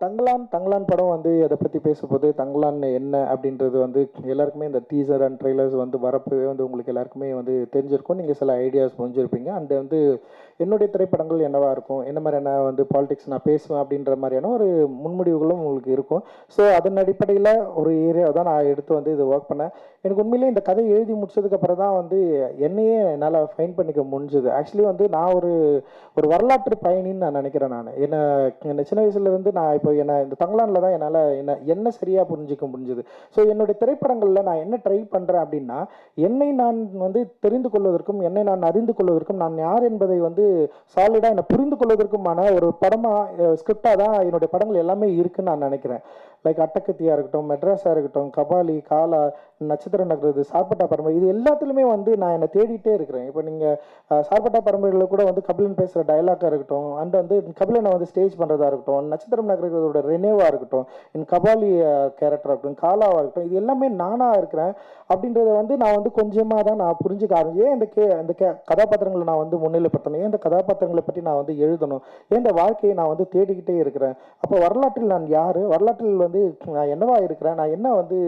தங்கலான் தங்கலான் படம் வந்து அதை பற்றி பேசும்போது தங்கலான் என்ன அப்படின்றது வந்து எல்லாருக்குமே இந்த டீசர் அண்ட் ட்ரெய்லர்ஸ் வந்து வரப்பவே வந்து உங்களுக்கு எல்லாருக்குமே வந்து தெரிஞ்சிருக்கும். நீங்கள் சில ஐடியாஸ் முடிஞ்சிருப்பீங்க அண்ட் வந்து என்னுடைய திரைப்படங்கள் என்னவாக இருக்கும்? என்ன மாதிரியான வந்து பாலிடிக்ஸ் நான் பேசுவேன் அப்படின்ற மாதிரியான ஒரு முன்முடிவுகளும் உங்களுக்கு இருக்கும். ஸோ அதன் அடிப்படையில் ஒரு ஏரியாவை தான் நான் எடுத்து வந்து இது ஒர்க் பண்ணேன். எனக்கு உண்மையிலேயே இந்த கதை எழுதி முடிச்சதுக்கப்புறம் தான் வந்து என்னையே என்னால் ஃபைன் பண்ணிக்க முடிஞ்சுது. ஆக்சுவலி வந்து நான் ஒரு ஒரு வரலாற்று பயணின்னு நான் நினைக்கிறேன் நான். என்ன என்ன சின்ன வயசுலேருந்து நான் இப்போ என்ன இந்த தங்களானில் தான் என்னால் என்ன என்ன சரியாக புரிஞ்சிக்க முடிஞ்சுது. ஸோ என்னுடைய திரைப்படங்களில் நான் என்ன ட்ரை பண்ணுறேன் அப்படின்னா என்னை நான் வந்து தெரிந்து கொள்வதற்கும் என்னை நான் அறிந்து கொள்வதற்கும் நான் யார் என்பதை வந்து சாலிடாக என்னை புரிந்து கொள்வதற்குமான ஒரு படமாக ஸ்கிரிப்டாக தான் என்னுடைய படங்கள் எல்லாமே இருக்குன்னு நான் நினைக்கிறேன். லைக் அட்டக்கத்தியாக இருக்கட்டும் மெட்ராஸாக இருக்கட்டும் கபாலி காலா நட்சத்திர நகரது சார்பட்டா பரம்பரை இது எல்லாத்துலேயுமே வந்து நான் என்னை தேடிட்டே இருக்கிறேன். இப்போ நீங்கள் சார்பட்டா பரம்பரையில் கூட வந்து கபிலன் பேசுகிற டைலாக்காக இருக்கட்டும் அண்ட் வந்து கபிலனை வந்து ஸ்டேஜ் பண்ணுறதா இருக்கட்டும் நட்சத்திரம் நகரத்தோட ரெனேவாக இருக்கட்டும் என் கபாலி கேரக்டராக இருக்கட்டும் காலாவாக இருக்கட்டும் இது எல்லாமே நானாக இருக்கிறேன். அப்படின்றத வந்து நான் வந்து கொஞ்சமாக தான் நான் புரிஞ்சுக்க ஆரம்பிச்சேன் ஏன் இந்த கே இந்த கே கதாபாத்திரங்களை நான் வந்து முன்னிலைப்படுத்தணும்? ஏன் இந்த கதாபாத்திரங்களை பற்றி நான் வந்து எழுதணும்? ஏன் இந்த வாழ்க்கையை நான் வந்து தேடிக்கிட்டே இருக்கிறேன்? அப்போ வரலாற்றில் நான் யார்? வரலாற்றில் வந்து வந்து நான் என்னவா இருக்கிறேன்? நான் என்ன வந்து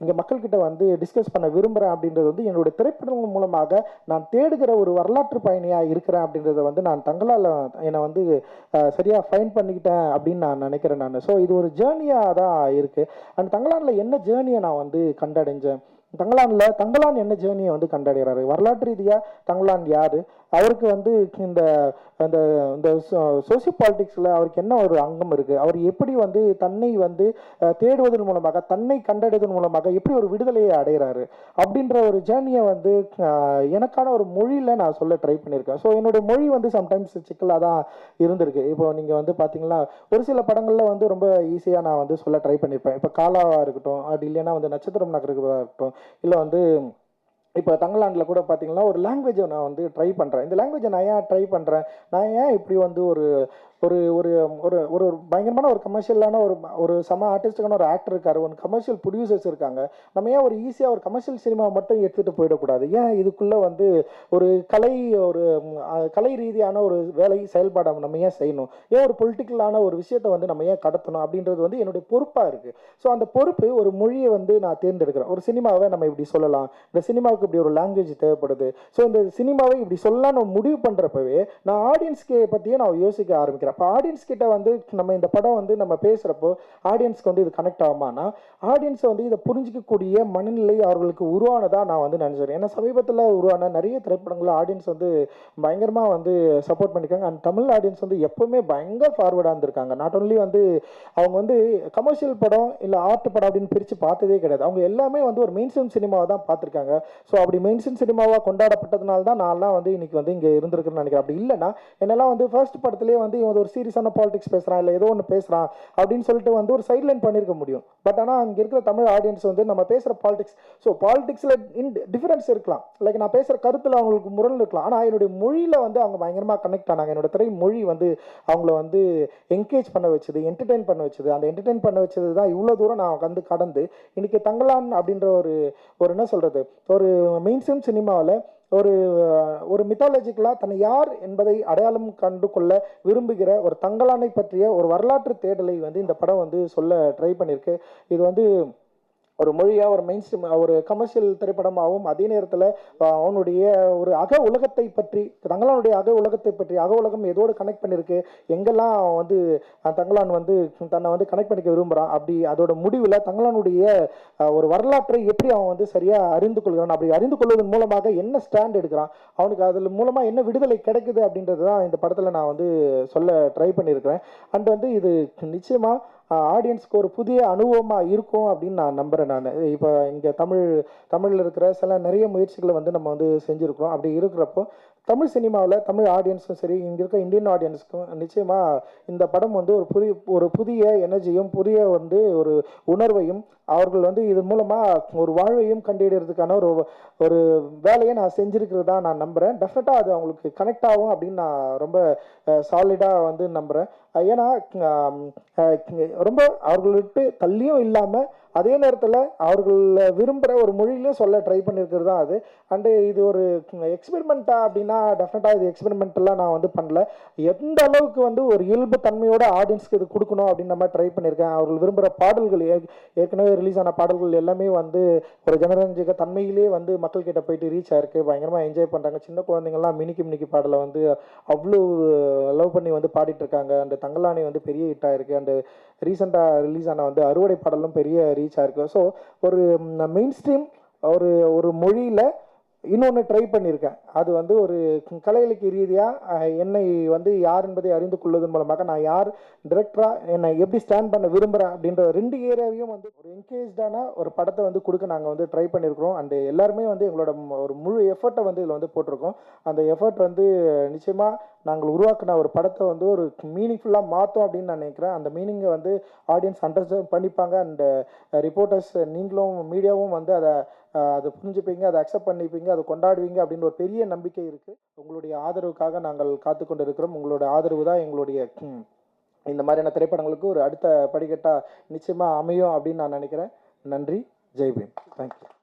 இங்கே மக்கள்கிட்ட வந்து டிஸ்கஸ் பண்ண விரும்புகிறேன் அப்படின்றது வந்து என்னுடைய திரைப்படங்கள் மூலமாக நான் தேடுகிற ஒரு வரலாற்று பயணியாக இருக்கிறேன் அப்படின்றத வந்து நான் தங்களால் என்னை வந்து சரியாக ஃபைன் பண்ணிக்கிட்டேன் அப்படின்னு நான் நினைக்கிறேன் நான். ஸோ இது ஒரு ஜேர்னியாக தான் இருக்குது அண்ட் தங்களானில் என்ன ஜேர்னியை நான் வந்து கண்டடைஞ்சேன்? தங்கலானில் தங்கலான் என்ன ஜேர்னியை வந்து கண்டடைகிறாரு? வரலாற்று ரீதியாக தங்கலான் யார்? அவருக்கு வந்து இந்த அந்த இந்த சோசியோ பாலிட்டிக்ஸில் அவருக்கு என்ன ஒரு அங்கம் இருக்குது அவர் எப்படி வந்து தன்னை வந்து தேடுவதன் மூலமாக தன்னை கண்டடைவதன் மூலமாக எப்படி ஒரு விடுதலையை அடைகிறாரு? அப்படின்ற ஒரு ஜேர்னியை வந்து எனக்கான ஒரு மொழியில் நான் சொல்ல ட்ரை பண்ணியிருக்கேன். ஸோ என்னுடைய மொழி வந்து சம்டைம்ஸ் சிக்கலாக தான் இருந்திருக்கு. இப்போ நீங்கள் வந்து பார்த்தீங்கன்னா ஒரு சில படங்களில் வந்து ரொம்ப ஈஸியாக நான் வந்து சொல்ல ட்ரை பண்ணியிருப்பேன். இப்போ காலாவாக இருக்கட்டும் அப்படி இல்லைன்னா வந்து நட்சத்திரம் நகரமாக இருக்கட்டும் இல்லை வந்து இப்போ தங்கலாண்டில் கூட பார்த்தீங்கன்னா ஒரு லாங்குவேஜை நான் வந்து ட்ரை பண்ணுறேன் இந்த லாங்குவேஜை நான் ஏன் ட்ரை பண்ணுறேன் நான் ஏன் இப்படி வந்து ஒரு ஒரு ஒரு ஒரு ஒரு பயங்கரமான ஒரு கமர்ஷியலான ஒரு ஒரு சம ஆர்டிஸ்டுக்கான ஒரு ஆக்டர் இருக்காரு. ஒரு கமர்ஷியல் ப்ரொடியூசர்ஸ் இருக்காங்க. நம்ம ஏன் ஒரு ஈஸியாக ஒரு கமர்ஷியல் சினிமா மட்டும் எடுத்துகிட்டு போயிடக்கூடாது? ஏன் இதுக்குள்ளே வந்து ஒரு கலை ஒரு கலை ரீதியான ஒரு வேலை செயல்பாடை நம்ம ஏன் செய்யணும்? ஏன் ஒரு பொலிட்டிக்கலான ஒரு விஷயத்தை வந்து நம்ம ஏன் கடத்தணும்? அப்படின்றது வந்து என்னுடைய பொறுப்பாக இருக்குது ஸோ அந்த பொறுப்பு ஒரு மொழியை வந்து நான் தேர்ந்தெடுக்கிறேன். ஒரு சினிமாவை நம்ம இப்படி சொல்லலாம். இந்த சினிமாவுக்கு இப்படி ஒரு லாங்குவேஜ் தேவைப்படுது. ஸோ இந்த சினிமாவை இப்படி சொல்லலாம்னு முடிவு பண்ணுறப்பவே நான் ஆடியன்ஸ்க்கு பற்றியே நான் யோசிக்க ஆரம்பிக்கிறேன். அப்போ ஆடியன்ஸ் கிட்ட வந்து நம்ம இந்த படம் வந்து நம்ம பேசுகிறப்போ ஆடியன்ஸ்க்கு வந்து இது கனெக்ட் ஆகுமானா ஆடியன்ஸை வந்து இதை புரிஞ்சிக்கக்கூடிய மனநிலை அவர்களுக்கு உருவானதாக நான் வந்து நினச்சிடுறேன் ஏன்னா சமீபத்தில் உருவான நிறைய திரைப்படங்கள் ஆடியன்ஸ் வந்து பயங்கரமாக வந்து சப்போர்ட் பண்ணியிருக்காங்க. அண்ட் தமிழ் ஆடியன்ஸ் வந்து எப்போவுமே பயங்கர ஃபார்வர்டாக இருந்திருக்காங்க. நாட் ஓன்லி வந்து அவங்க வந்து கமர்ஷியல் படம் இல்லை ஆர்ட் படம் அப்படின்னு பிரித்து பார்த்ததே கிடையாது. அவங்க எல்லாமே வந்து ஒரு மெயின் ஸ்ட்ரீம் சினிமாவை தான் பார்த்துருக்காங்க. ஸோ அப்படி மெயின் ஸ்ட்ரீம் சினிமாவாக கொண்டாடப்பட்டதுனால தான் நான்லாம் வந்து இன்னைக்கு வந்து இங்கே இருந்திருக்குன்னு நினைக்கிறேன். அப்படி இல்லைன்னா என்னெல்லாம் வந்து ஃபர்ஸ்ட் படத்துலேயே வந்து ஏதாவது ஒரு சீரியஸான பாலிடிக்ஸ் பேசுகிறான் இல்லை ஏதோ ஒன்று பேசுகிறான் அப்படின்னு சொல்லிட்டு வந்து ஒரு சைட்லைன் பண்ணியிருக்க முடியும். பட் ஆனால் அங்கே இருக்கிற தமிழ் ஆடியன்ஸ் வந்து நம்ம பேசுகிற பாலிடிக்ஸ் ஸோ பாலிடிக்ஸில் இன் டிஃப்ரென்ஸ் இருக்கலாம். லைக் நான் பேசுகிற கருத்தில் அவங்களுக்கு முரண் இருக்கலாம். ஆனால் என்னுடைய மொழியில் வந்து அவங்க பயங்கரமாக கனெக்ட் ஆனாங்க. என்னோட திரை மொழி வந்து அவங்கள வந்து என்கேஜ் பண்ண வச்சது என்டர்டெயின் பண்ண வச்சது. அந்த என்டர்டெயின் பண்ண வச்சது தான் இவ்வளோ தூரம் நான் வந்து கடந்து இன்றைக்கி தங்கலான் அப்படின்ற ஒரு ஒரு என்ன சொல்கிறது ஒரு மெயின் ஸ்ட்ரீம் சினிமாவில் ஒரு ஒரு மித்தாலஜிக்கலாக தன்னை யார் என்பதை அடையாளம் கண்டு கொள்ள விரும்புகிற ஒரு தங்கலானை பற்றிய ஒரு வரலாற்று தேடலை வந்து இந்த படம் வந்து சொல்ல ட்ரை பண்ணியிருக்கு இது வந்து ஒரு மொழியாக ஒரு மெயின் ஸ்ட்ரீம் ஒரு கமர்ஷியல் திரைப்படமாகவும் அதே நேரத்தில் அவனுடைய ஒரு அக உலகத்தை பற்றி தங்களானுடைய அக உலகத்தை பற்றி அக உலகம் எதோடு கனெக்ட் பண்ணியிருக்கு எங்கெல்லாம் வந்து தங்களான் வந்து தன்னை வந்து கனெக்ட் பண்ணிக்க விரும்புகிறான் அப்படி அதோட முடிவில் தங்களானுடைய ஒரு வரலாற்றை எப்படி அவன் வந்து சரியாக அறிந்து கொள்கிறான் அப்படி அறிந்து கொள்வதன் மூலமாக என்ன ஸ்டாண்ட் எடுக்கிறான் அவனுக்கு அதில் மூலமாக என்ன விடுதலை கிடைக்குது அப்படின்றது தான் இந்த படத்தில் நான் வந்து சொல்ல ட்ரை பண்ணியிருக்கிறேன் அண்ட் வந்து இது நிச்சயமாக ஆடியன்ஸ்க்கு ஒரு புதிய அனுபவமாக இருக்கும் அப்படின்னு நான் நம்புகிறேன் நான். இப்போ இங்கே தமிழ் தமிழில் இருக்கிற சில நிறைய முயற்சிகளை வந்து நம்ம வந்து செஞ்சுருக்கிறோம். அப்படி இருக்கிறப்போ தமிழ் சினிமாவில் தமிழ் ஆடியன்ஸும் சரி இங்கே இருக்க இந்தியன் ஆடியன்ஸுக்கும் நிச்சயமாக இந்த படம் வந்து ஒரு புதிய ஒரு புதிய எனர்ஜியும் புதிய வந்து ஒரு உணர்வையும் அவர்கள் வந்து இது மூலமாக ஒரு வாழ்வையும் கண்டிடுறதுக்கான ஒரு ஒரு வேலையை நான் செஞ்சுருக்கிறதா நான் நம்புகிறேன் டெஃபினட்டாக அது அவங்களுக்கு கனெக்ட் ஆகும் அப்படின்னு நான் ரொம்ப சாலிடாக வந்து நம்புகிறேன் ஏன்னா ரொம்ப அவர்கள் விட்டு தள்ளியும் இல்லாமல் அதே நேரத்தில் அவர்கள் விரும்புகிற ஒரு மொழியிலையும் சொல்ல ட்ரை பண்ணியிருக்கிறது தான் அது. அண்டு இது ஒரு எக்ஸ்பெரிமெண்ட்டா அப்படின்னா டெஃபினட்டாக இது எக்ஸ்பெரிமெண்ட்டெல்லாம் நான் வந்து பண்ணல. எந்த அளவுக்கு வந்து ஒரு இயல்பு தன்மையோட ஆடியன்ஸ்க்கு இது கொடுக்கணும் அப்படின்னு நம்ம ட்ரை பண்ணியிருக்கேன் அவர்கள் விரும்புகிற பாடல்கள் ஏ- ஏற்கனவே ரிலீஸ் ஆன பாடல்கள் எல்லாமே வந்து ஒரு ஜனரஞ்சக தன்மையிலே வந்து மக்கள்கிட்ட போயிட்டு ரீச் ஆயிருக்கு. பயங்கரமாக என்ஜாய் பண்ணுறாங்க சின்ன குழந்தைங்கள்லாம் மினிக்கி மினிக்கி பாடலை வந்து அவ்வளோ லவ் பண்ணி வந்து பாடிட்டு இருக்காங்க. அந்த தங்கலானி வந்து பெரிய ஹிட் ஆயிருக்கு. அண்டு ரீசெண்டாக ரிலீஸ் ஆன வந்து அறுவடை பாடலும் பெரிய ரீச் ஆயிருக்கு ஸோ ஒரு மெயின் ஸ்ட்ரீம் ஒரு ஒரு மொழியில் இன்னொன்று ட்ரை பண்ணியிருக்கேன் அது வந்து ஒரு கலை இலக்கிய ரீதியாக என்னை வந்து யார் என்பதை அறிந்து கொள்வதன் மூலமாக நான் யார் டிரெக்டராக என்னை எப்படி ஸ்டாண்ட் பண்ண விரும்புகிறேன் அப்படின்ற ரெண்டு ஏரியாவையும் வந்து ஒரு என்கேஜ்டான ஒரு படத்தை வந்து கொடுக்க நாங்கள் வந்து ட்ரை பண்ணியிருக்கிறோம் அண்டு எல்லாருமே வந்து எங்களோட ஒரு முழு எஃபர்ட்டை வந்து இதில் வந்து போட்டிருக்கோம். அந்த எஃபர்ட் வந்து நிச்சயமாக நாங்கள் உருவாக்கின ஒரு படத்தை வந்து ஒரு மீனிங்ஃபுல்லாக மாற்றும் அப்படின்னு நான் நினைக்கிறேன். அந்த மீனிங்கை வந்து ஆடியன்ஸ் அண்டர்ஸ்டாண்ட் பண்ணிப்பாங்க. அண்டு ரிப்போர்ட்டர்ஸ் நீங்களும் மீடியாவும் வந்து அதை அதை புரிஞ்சுப்பீங்க அதை அக்செப்ட் பண்ணிப்பீங்க அதை கொண்டாடுவீங்க அப்படின்னு ஒரு பெரிய நம்பிக்கை இருக்குது உங்களுடைய ஆதரவுக்காக நாங்கள் காத்து கொண்டு இருக்கிறோம் உங்களோட ஆதரவு தான் எங்களுடைய இந்த மாதிரியான திரைப்படங்களுக்கு ஒரு அடுத்த படிக்கட்டாக நிச்சயமாக அமையும் அப்படின்னு நான் நினைக்கிறேன். நன்றி. ஜெய்பீம் தேங்க்யூ